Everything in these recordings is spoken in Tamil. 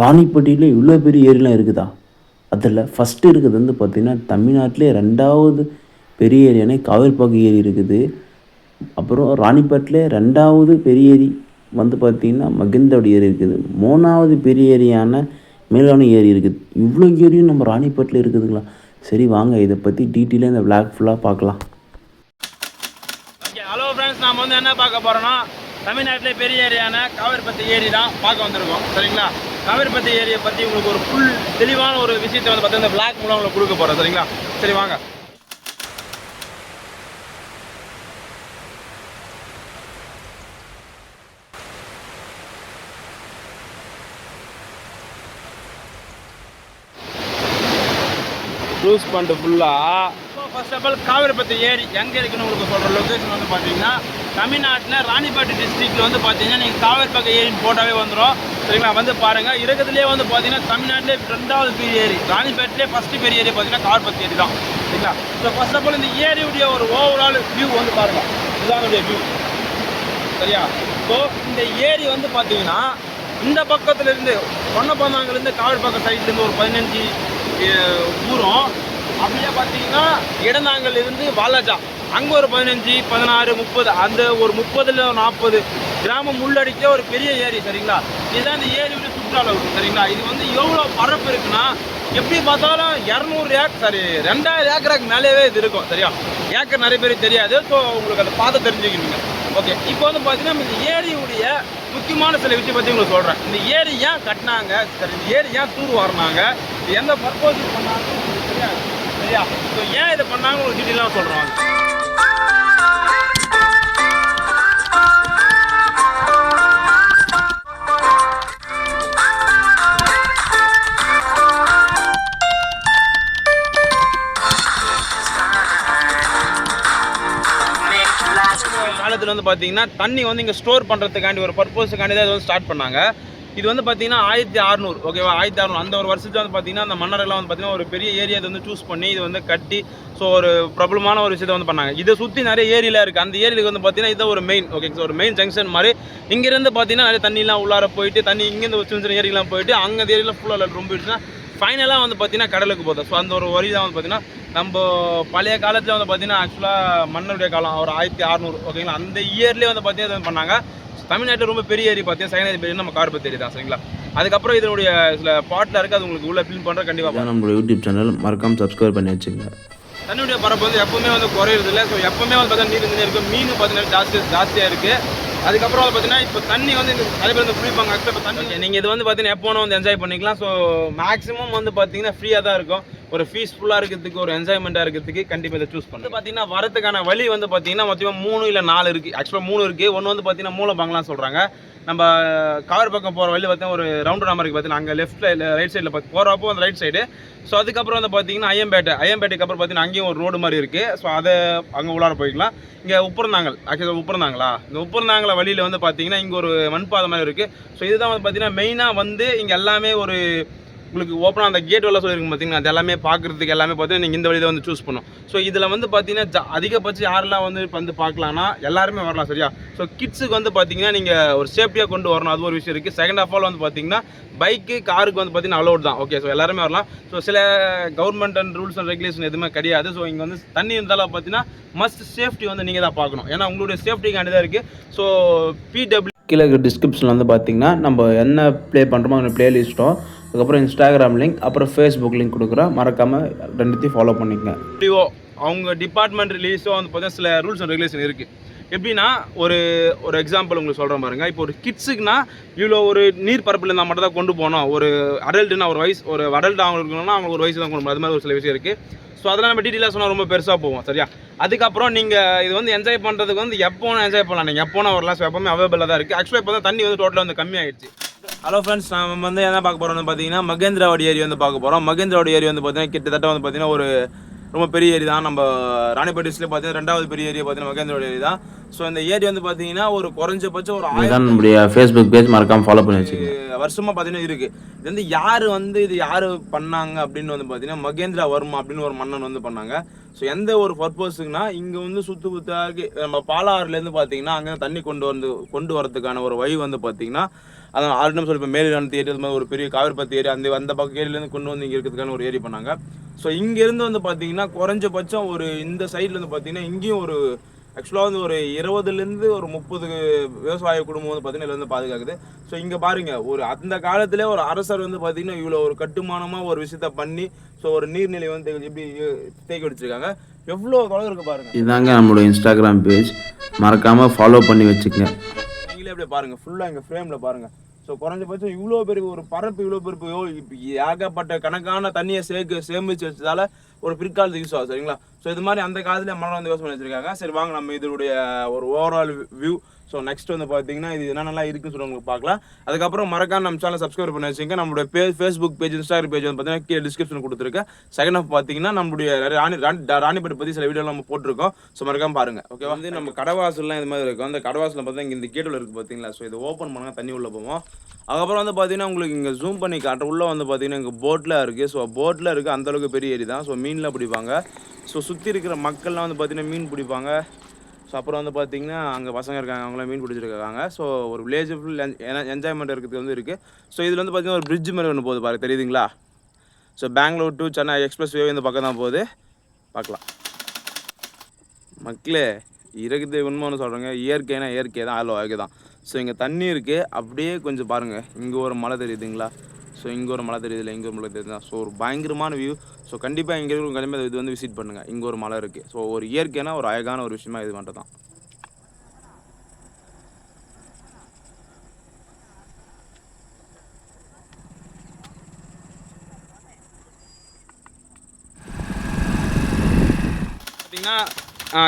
ராணிப்பட்டியில் இவ்வளோ பெரிய ஏரிலாம் இருக்குதா? அதில் ஃபஸ்ட்டு இருக்கிறது வந்து பார்த்திங்கன்னா தமிழ்நாட்டிலே ரெண்டாவது பெரிய ஏரியானே காவேரிப்பாக்கு ஏரி இருக்குது. அப்புறம் ராணிப்பேட்டில் ரெண்டாவது பெரிய ஏரி வந்து பார்த்திங்கன்னா மகிந்தோட ஏரி இருக்குது. மூணாவது பெரிய ஏரியான மேலான ஏரி இருக்குது. இவ்வளோ ஏரியும் நம்ம ராணிப்பேட்டில் இருக்குதுங்களா? சரி வாங்க. இதை பற்றி டீட்டெயிலாக இந்த விளாக் ஃபுல்லாக பார்க்கலாம். ஹலோ ஃப்ரெண்ட்ஸ் நாம் வந்து என்ன பார்க்க போகிறோன்னா தமிழ்நாட்டிலே பெரிய ஏரியான காவேரிப்பட்டி ஏரி தான் பார்க்க வந்திருக்கோம். சரிங்களா? காவேரிப்பத்தி ஏரியை பற்றி உங்களுக்கு ஒரு ஃபுல் தெளிவான ஒரு விஷயத்தை வந்து பார்த்தீங்கன்னா இந்த பிளாக் மூலம் உங்களுக்கு கொடுக்க போகிறோம் சரிங்களா? சரி வாங்க. க்ரூஸ் பண்ணிட்டு ஃபுல்லாக ஃபர்ஸ்ட் ஆஃப் ஆல் காவிரிப்பத்து ஏரி எங்கே இருக்குன்னு உங்களுக்கு சொல்கிற லொக்கேஷன் வந்து பார்த்தீங்கன்னா தமிழ்நாட்டில் ராணிப்பேட்டை டிஸ்ட்ரிக்ட்டில் வந்து பார்த்தீங்கன்னா நீங்கள் காவிரிப்பக்கம் ஏரின்னு போட்டாவே வந்துடும் சரிங்களா? வந்து பாருங்கள் இருக்கிறதுலே வந்து பார்த்தீங்கன்னா தமிழ்நாட்டிலே ரெண்டாவது பெரிய ஏரி. ராணிப்பேட்டிலே ஃபஸ்ட்டு பெரிய ஏரி பார்த்தீங்கன்னா காவிரிப்பத்து ஏரி தான். சரிங்களா? ஸோ ஃபர்ஸ்ட் ஆஃப் ஆல் இந்த ஏரியுடைய ஒரு ஓவரால் வியூ வந்து பாருங்கள் இதுதான் வியூ சரியா? ஸோ இந்த ஏரி வந்து பார்த்தீங்கன்னா இந்த பக்கத்துலேருந்து இருந்து காவிரி பக்கம் சைட்லேருந்து ஒரு பதினஞ்சு ஊரும் அப்படியே பார்த்தீங்கன்னா இடநாங்கல் இருந்து வாலாஜா. அங்கே ஒரு பதினஞ்சு பதினாறு முப்பது. அந்த ஒரு முப்பதுல நாற்பது கிராமம் உள்ளடிக்க ஒரு பெரிய ஏரி சரிங்களா? இதுதான் இந்த ஏரியோட சுற்றுலா சரிங்களா? இது வந்து எவ்வளோ பரப்பு இருக்குன்னா எப்படி பார்த்தாலும் இரநூறு ஏக்கர் சாரி ரெண்டாயிரம் ஏக்கருக்கு மேலேயே இது இருக்கும் சரியா? ஏக்கர் நிறைய பேருக்கு தெரியாது ஸோ உங்களுக்கு அதை பார்த்து தெரிஞ்சுக்கணுங்க. ஓகே இப்போ வந்து பார்த்தீங்கன்னா இந்த ஏரியுடைய முக்கியமான சில விஷயம் பற்றி உங்களுக்கு சொல்கிறேன் இந்த ஏரி ஏன் கட்டினாங்க சரி இந்த ஏரி ஏன் தூர் வரனாங்க எந்த பர்பஸ் பண்ணாங்க தெரியாது. சரியா? ஸோ ஏன் இதை பண்ணாங்க உங்களுக்கு டீட்டெயிலாக சொல்கிறோம் காலத்தில் வந்து பார்த்தீங்கன்னா தண்ணி வந்து இங்கே ஸ்டோர் பண்ணுறதுக்காண்டி ஒரு பர்பஸுக்காண்டி தான் இது வந்து ஸ்டார்ட் பண்ணாங்க. இது வந்து பார்த்தீங்கன்னா ஆயிரத்தி அறநூறு ஓகேவா ஆயிரத்தி அறநூறு. அந்த ஒரு வருஷத்துல வந்து பார்த்தீங்கன்னா அந்த மன்னரெல்லாம் வந்து பார்த்தீங்கன்னா ஒரு பெரிய ஏரியா வந்து சூஸ் பண்ணி இது வந்து கட்டி ஸோ ஒரு பிரபலமான ஒரு விஷயத்தை வந்து பண்ணாங்க. இதை சுற்றி நிறைய ஏரியில் இருக்குது அந்த ஏரியிலுக்கு வந்து பார்த்தீங்கன்னா இது ஒரு மெயின் ஓகே ஸோ ஒரு மெயின் ஜங்ஷன் மாதிரி. இங்கேருந்து பார்த்தீங்கன்னா நிறைய தண்ணிலாம் உள்ளார போயிட்டு தண்ணி இங்கேருந்து ஒரு சின்ன சின்ன ஏரிலாம் போயிட்டு அங்கே அந்த ஏரியில் ஃபுல்லாக ரொம்பிடுச்சுன்னா ஃபைனலாக வந்து பார்த்தீங்கன்னா கடலுக்கு போகுது. ஸோ அந்த ஒரு வரி தான் வந்து பார்த்தீங்கன்னா நம்ம பழைய காலத்தில் வந்து பார்த்தீங்கன்னா ஆக்சுவலாக மன்னருடைய காலம் ஒரு ஆயிரத்தி அறநூறு ஓகேங்களா அந்த இயர்லேயே வந்து பார்த்தீங்கன்னா இது பண்ணாங்க. தமிழ்நாட்டில் ரொம்ப பெரிய ஏரி பார்த்தீங்கன்னா சைனாதி பெரிய நம்ம கார்பத் ஏரி தான் சரிங்களா? அதுக்கப்புறம் இதனுடைய சில பாட்டில் இருக்குது அது உங்களுக்கு உள்ள ஃபில் பண்ணுற கண்டிப்பாக நம்மளோட யூடியூப் சேனல் மறக்காமல் சப்ஸ்கிரைப் பண்ணி வச்சுங்க தண்ணியுடைய பரப்பு வந்து எப்பவுமே வந்து குறையிறது இல்லை. ஸோ எப்பவுமே வந்து பார்த்தீங்கன்னா நீர் இருந்துனே இருக்கும் மீன் பார்த்தீங்கன்னா ஜாஸ்தி ஜாஸ்தியாக இருக்குது அதுக்கப்புறம் வந்து பார்த்தீங்கன்னா இப்போ தண்ணி வந்து நிறைய பேர் வந்து குளிப்பாங்க ஆக்சுவலாக இப்போ தண்ணி நீங்கள் இது வந்து பார்த்தீங்கன்னா எப்போ வேணா வந்து என்ஜாய் பண்ணிக்கலாம். ஸோ மேக்ஸிமம் வந்து பார்த்தீங்கன்னா ஃப்ரீயாக தான் இருக்கும். ஒரு பீஸ்ஃபுல்லாக இருக்கிறதுக்கு ஒரு என்ஜாய்மெண்ட்டாக இருக்கிறதுக்கு கண்டிப்பாக இதை சூஸ் பண்ணி பார்த்தீங்கன்னா வரதுக்கான வழி வந்து பார்த்தீங்கன்னா மொத்தமாக மூணு இல்லை நாலு இருக்குது ஆக்சுவலாக மூணு இருக்குது ஒன்று வந்து பார்த்தீங்கன்னா மூல பங்களான்னு சொல்கிறாங்க நம்ம கார் பக்கம் போகிற வழி பார்த்தீங்கன்னா ஒரு ரவுண்ட் நம்பர் இருக்குது பார்த்தீங்கன்னா அங்கே லெஃப்ட்டில் ரைட் சைடில் பார்த்து போகிறப்போ அந்த ரைட் சைடு ஸோ அதுக்கப்புறம் வந்து பார்த்தீங்கன்னா ஐயம்பேட்டை. ஐயம்பேட்டைக்கு அப்புறம் பார்த்தீங்கன்னா அங்கேயும் ஒரு ரோடு மாதிரி இருக்குது ஸோ அதை அங்கே உள்ளார போய்க்கலாம். இங்கே உப்புறந்தாங்கல் ஆக்சுவலாக உப்புறந்தாங்களா இந்த உப்புறந்தாங்கல வழியில் வந்து பார்த்தீங்கன்னா இங்கே ஒரு மண்பாதை மாதிரி இருக்குது ஸோ இதுதான் வந்து பார்த்தீங்கன்னா மெயினாக வந்து இங்கே எல்லாமே ஒரு உங்களுக்கு ஓப்பனாக அந்த கேட் எல்லாம் சொல்லியிருக்கும் பார்த்தீங்கன்னா அது எல்லாமே பார்க்குறதுக்கு எல்லாமே பார்த்தீங்கன்னா நீங்கள் இந்த வழியில் வந்து சூஸ் பண்ணும் ஸோ இதில் வந்து பார்த்தீங்கன்னா ஜா- அதிகபட்சம் யாரெல்லாம் வந்து வந்து பார்க்கலாம்னா எல்லாருமே வரலாம் சரியா? ஸோ கிட்ஸுக்கு வந்து பார்த்தீங்கன்னா நீங்கள் ஒரு சேஃப்டியாக கொண்டு வரணும். அது ஒரு விஷயம் இருக்குது செகண்ட் ஆஃப் ஆல் வந்து பார்த்தீங்கன்னா பைக்கு காருக்கு வந்து பார்த்தீங்கன்னா அலோட் தான். ஓகே ஸோ எல்லாருமே வரலாம். ஸோ சில government and rules and regulation எதுவுமே கிடையாது. ஸோ இங்கே வந்து தண்ணி இருந்தாலும் பார்த்தீங்கன்னா மஸ்ட் சேஃப்டி வந்து நீங்கள் தான் பார்க்கணும். ஏன்னா உங்களுடைய சேஃப்டிக்காண்டி தான் இருக்குது ஸோ பிடபிள்யூ கீழே டிஸ்கிரிப்ஷனில் வந்து பார்த்தீங்கன்னா நம்ம என்ன ப்ளே பண்ணுறோமோ அந்த ப்ளேலிஸ்ட்டும் அதுக்கப்புறம் இன்ஸ்டாகிராம் லிங்க் அப்புறம் ஃபேஸ்புக் லிங்க் கொடுக்குறோம் மறக்காமல் ரெண்டுத்தையும் ஃபாலோ பண்ணிக்கங்க. டிஓ அவங்க டிபார்ட்மெண்ட் ரிலீஸோ வந்து பார்த்தீங்கன்னா சில ரூல்ஸ் அண்ட் ரெகுலேஷன் இருக்குது எப்படின்னா ஒரு ஒரு எக்ஸாம்பிள் உங்களுக்கு சொல்கிறேன் பாருங்க. இப்போ ஒரு கிட்ஸுக்குனா இவ்வளோ ஒரு நீர் பரப்பில் இருந்தால் மட்டும் தான் கொண்டு போகணும். ஒரு அடல்ட்டுனா ஒரு வயசு ஒரு அடல்ட் அவங்க இருக்கணும்னா அவங்களுக்கு ஒரு வயசு தான் கொண்டு போகணும். அது மாதிரி ஒரு சில விஷயம் இருக்குது ஸோ அதெல்லாம் நம்ம டீட்டெயிலாக சொன்னால் ரொம்ப பெருசாக போவோம் சரியா? அதுக்கப்புறம் நீங்கள் இது வந்து என்ஜாய் பண்ணுறதுக்கு வந்து எப்போ என்ஜாய் பண்ணலாம். நீங்கள் எப்போ ஒரு வரலாம் ஸோ எப்பவுமே அவைலபிளாக தான் இருக்குது ஆக்சுவலாக இப்போ தான் தண்ணி வந்து டோட்டலாக வந்து கம்மியாயிடுச்சு. ஹலோ ஃப்ரெண்ட்ஸ் நம்ம வந்து என்ன பார்க்க போகிறோம்னு பார்த்தீங்கன்னா மகேந்திராவடி ஏரி வந்து பார்க்க போகிறோம் மகேந்திராவடி ஏரி வந்து பார்த்தீங்கன்னா கிட்டத்தட்ட வந்து பார்த்தீங்கன்னா ஒரு ரொம்ப பெரிய ஏரி தான். நம்ம ராணிப்பேட் டிஸ்ட்ரிக்ட்ல பார்த்தீங்கன்னா ரெண்டாவது பெரிய ஏரியா பார்த்தீங்கன்னா மகேந்திராவடி ஏரி தான். ஸோ இந்த ஏரி வந்து பார்த்தீங்கன்னா ஒரு குறைஞ்சபட்சம் ஒரு ஆயிரம் நம்முடைய ஃபேஸ்புக் பேஜ் மறக்காமல் ஃபாலோ பண்ணி வச்சுக்கோங்க. வருஷமா பார்த்தீங்கன்னா இருக்கு. இது வந்து யார் வந்து இது யார் பண்ணாங்க அப்படின்னு வந்து பார்த்தீங்கன்னா மகேந்திரா வர்மா அப்படின்னு ஒரு மன்னன் வந்து பண்ணாங்க. ஸோ எந்த ஒரு பர்பஸுக்குனா இங்கே வந்து சுத்து புத்தாக நம்ம பாலாறுலேருந்து பார்த்தீங்கன்னா அங்கே தண்ணி கொண்டு வந்து கொண்டு வரதுக்கான ஒரு வழி வந்து பார்த்தீங்கன்னா அதான் ஆறு சொல்லி இப்போ மேலிரான் ஏரி அது மாதிரி ஒரு பெரிய காவிரிப்பத்து ஏரி அந்த அந்த பக்கம் ஏரியிலேருந்து கொண்டு வந்து இங்கே இருக்கிறதுக்கான ஒரு ஏரி பண்ணாங்க. ஸோ இங்கேருந்து வந்து பார்த்தீங்கன்னா குறைஞ்சபட்சம் ஒரு இந்த சைடில் பார்த்தீங்கன்னா இங்கேயும் ஒரு ஆக்சுவலாக வந்து ஒரு இருபதுலேருந்து ஒரு முப்பது விவசாய குடும்பம் வந்து பார்த்தீங்கன்னா இதுல இருந்து பாதுகாக்குது. ஸோ இங்கே பாருங்க ஒரு அந்த காலத்திலே ஒரு அரசர் வந்து பார்த்தீங்கன்னா இவ்வளோ ஒரு கட்டுமானமாக ஒரு விஷயத்த பண்ணி ஸோ ஒரு நீர்நிலை வந்து எப்படி தேக்கி வச்சிருக்காங்க எவ்வளோ தொலைவு இருக்கு பாருங்க. இதாங்க நம்மளோட இன்ஸ்டாகிராம் பேஜ் மறக்காமல் ஃபாலோ பண்ணி வச்சுக்கங்க. நீங்களே அப்படியே பாருங்க ஃபுல்லாக இங்கே ஃப்ரேமில் பாருங்க. ஸோ குறைஞ்சபட்சம் இவ்வளோ பெரிய ஒரு பரப்பு இவ்வளோ பெருப்பு ஏகப்பட்ட கணக்கான தண்ணியை சேர்க்க சேமிச்சு வச்சதால ஒரு பிற்காலத்து யூஸ் ஆகும் சரிங்களா? ஸோ இது மாதிரி அந்த காலத்தில் மரம் வந்து யூஸ் பண்ணி வச்சிருக்காங்க சரி வாங்க நம்ம இதனுடைய ஒரு ஓவரால் வியூ ஸோ நெக்ஸ்ட் வந்து பார்த்தீங்கன்னா இது என்னென்னலாம் இருக்குன்னு சொல்லி உங்களுக்கு பார்க்கலாம். அதுக்கப்புறம் மறக்காம நம்ம சேனல் சப்ஸ்கிரைப் பண்ணி வச்சுங்க நம்மளுடைய page Facebook page Instagram page வந்து பார்த்தீங்கன்னா கீழே டிஸ்கிரிப்ஷன் கொடுத்துருக்கேன். செகண்ட் ஆஃப் பார்த்தீங்கன்னா நம்மளுடைய ராணி ராணி ராணிப்பேட்டை பற்றி சில வீடியோ நம்ம போட்டிருக்கோம். ஸோ மறக்காம பாருங்க. ஓகே வந்து நம்ம கடவாசல்லாம் இது மாதிரி இருக்கும். அந்த கடவாசலில் பார்த்தீங்கன்னா இந்த கேட்டில் இருக்குது பார்த்தீங்களா ஸோ இதை ஓப்பன் பண்ணால் தண்ணி உள்ளே போவோம். அதுக்கப்புறம் வந்து பார்த்தீங்கன்னா உங்களுக்கு இங்கே ஜூம் பண்ணி காட்டுற உள்ளே வந்து பார்த்தீங்கன்னா இங்கே போட்டில் இருக்குது ஸோ போட்டில் இருக்குது அந்தளவுக்கு பெரிய ஏரி தான். ஸோ மீனில் பிடிப்பாங்க. ஸோ சுற்றி இருக்கிற மக்கள்லாம் வந்து பார்த்திங்கன்னா மீன் பிடிப்பாங்க. ஸோ அப்புறம் வந்து பார்த்தீங்கன்னா அங்கே பசங்க இருக்காங்க அவங்களாம் மீன் பிடிச்சிருக்காங்க ஸோ ஒரு வில்லேஜ் ஃபுல் என்ஜாய்மெண்ட் இருக்கிறது வந்து இருக்குது ஸோ இதில் வந்து பார்த்தீங்கன்னா ஒரு பிரிட்ஜ் மாதிரி ஒன்று போகுது பாரு தெரியுதுங்களா? So Bangalore to Chennai expressway இந்த பக்கம் தான் போகுது. பார்க்கலாம் மக்களே இருக்குது உண்மை ஒன்று சொல்கிறேங்க இயற்கைனா இயற்கை தான் அதில் வாழ்க்கை தான் ஸோ இங்கே தண்ணி இருக்குது அப்படியே கொஞ்சம் பாருங்கள் இங்கே ஒரு மலை தெரியுதுங்களா? ஸோ இங்கே ஒரு மலை தெரியுதுல இங்கே ஒரு மலை தெரியுது ஸோ ஒரு பயங்கரமான வியூ ஸோ கண்டிப்பாக இங்கே இருக்கிற கண்டிப்பாக இது வந்து விசிட் பண்ணுங்கள் இங்கே ஒரு மலை இருக்குது ஸோ ஒரு இயற்கைனா ஒரு அழகான ஒரு விஷயமா இது மட்டும் தான். பார்த்தீங்கன்னா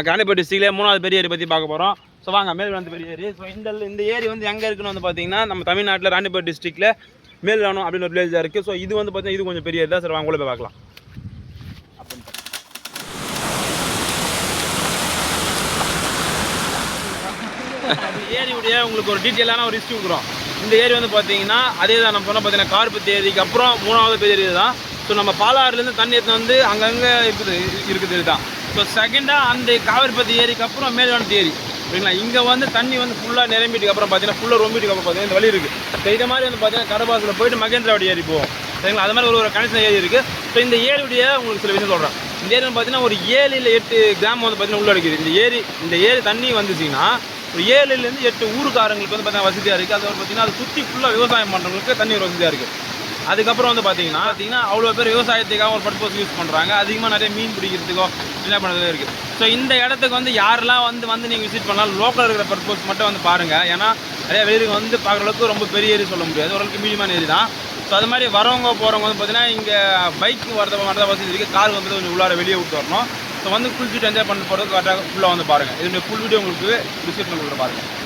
காண்டிப்பேட் டிஸ்ட்ரிக்ட்லேயே மூணாவது பெரிய ஏரி பற்றி பார்க்க போகிறோம் ஸோ வாங்க மேல்வானத்து பெரிய ஏரி ஸோ இந்த இந்த ஏரி வந்து எங்கே இருக்குன்னு வந்து பார்த்தீங்கன்னா நம்ம தமிழ்நாட்டில் ராணிப்பேட் மேல் வேணும் அப்படின்னு ஒரு வில்லேஜாக இருக்குது ஸோ இது வந்து பார்த்தீங்கன்னா இது கொஞ்சம் பெரிய இதாக சார் சரி வாங்க உள்ள போய் பார்க்கலாம். ஏரியுடைய உங்களுக்கு ஒரு டீட்டெயிலான ஒரு ஹிஸ்ட்ரி கொடுக்குறோம். இந்த ஏரி வந்து பார்த்தீங்கன்னா அதே தான் நம்ம சொன்ன பார்த்தீங்கன்னா கார்பத்தி ஏரிக்கு அப்புறம் மூணாவது பெரிய ஏரி தான். ஸோ நம்ம பாலாறுலேருந்து தண்ணி எடுத்து வந்து அங்கங்கே இருக்குது இருக்குது இதுதான். ஸோ செகண்டாக அந்த காவிரிப்பத்தி ஏரிக்கு அப்புறம் மேல்வானத்து ஏரி. சரிங்களா? இங்கே வந்து தண்ணி வந்து ஃபுல்லாக நிரம்பிட்டுக்கு அப்புறம் பார்த்தீங்கன்னா ஃபுல்லாக ரொம்பிட்டுக்கு அப்புறம் பார்த்தீங்கன்னா இந்த வழி இருக்குது ஸோ மாதிரி வந்து பார்த்தீங்கன்னா கடபாசில் போயிட்டு மகேந்திராவடி ஏரி போவோம். சரிங்களா? அது மாதிரி ஒரு ஒரு கனெக்ஷன் ஏரி இருக்குது ஸோ இந்த ஏரியுடைய உங்களுக்கு சில விஷயம் சொல்கிறேன் இந்த ஏரி பார்த்தீங்கன்னா ஒரு ஏழு இல்லை எட்டு கிராமம் வந்து பார்த்தீங்கன்னா உள்ளடக்குது இந்த ஏரி இந்த ஏரி தண்ணி வந்துச்சிங்கன்னா ஒரு ஏழுலேருந்து எட்டு ஊருக்காரங்களுக்கு வந்து பார்த்தீங்கன்னா வசதியாக இருக்குது அது பார்த்தீங்கன்னா அது சுற்றி ஃபுல்லாக விவசாயம் பண்ணுறவங்களுக்கு தண்ணி ஒரு வசதியாக இருக்குது அதுக்கப்புறம் வந்து பார்த்தீங்கன்னா பார்த்தீங்கன்னா அவ்வளோ பேர் விவசாயத்துக்காக ஒரு பர்பஸ் யூஸ் பண்ணுறாங்க அதிகமாக நிறைய மீன் பிடிக்கிறதுக்கோ என்ன பண்ணுறது இருக்குது ஸோ இந்த இடத்துக்கு வந்து யாரெல்லாம் வந்து வந்து நீங்கள் விசிட் பண்ணலாம் லோக்கல் இருக்கிற பர்பஸ் மட்டும் வந்து பாருங்கள் ஏன்னா நிறைய வெளியே வந்து பார்க்குற அளவுக்கு ரொம்ப பெரிய ஏரி சொல்ல முடியாது. ஓரளவுக்கு மீடியமான ஏரி தான். ஸோ அது மாதிரி வரவங்க போகிறவங்க வந்து பார்த்தீங்கன்னா இங்கே பைக் வரத வரத வசதி இருக்குது கார் வந்து கொஞ்சம் உள்ளார வெளியே விட்டு வரணும். ஸோ வந்து குளிச்சுட்டு என்ஜாய் பண்ண போகிறது கரெக்டாக ஃபுல்லாக வந்து பாருங்கள் இதனுடைய ஃபுல் வீடியோ உங்களுக்கு டிஸ்கிரிப்ஷன் கொடுக்குற பாருங்கள்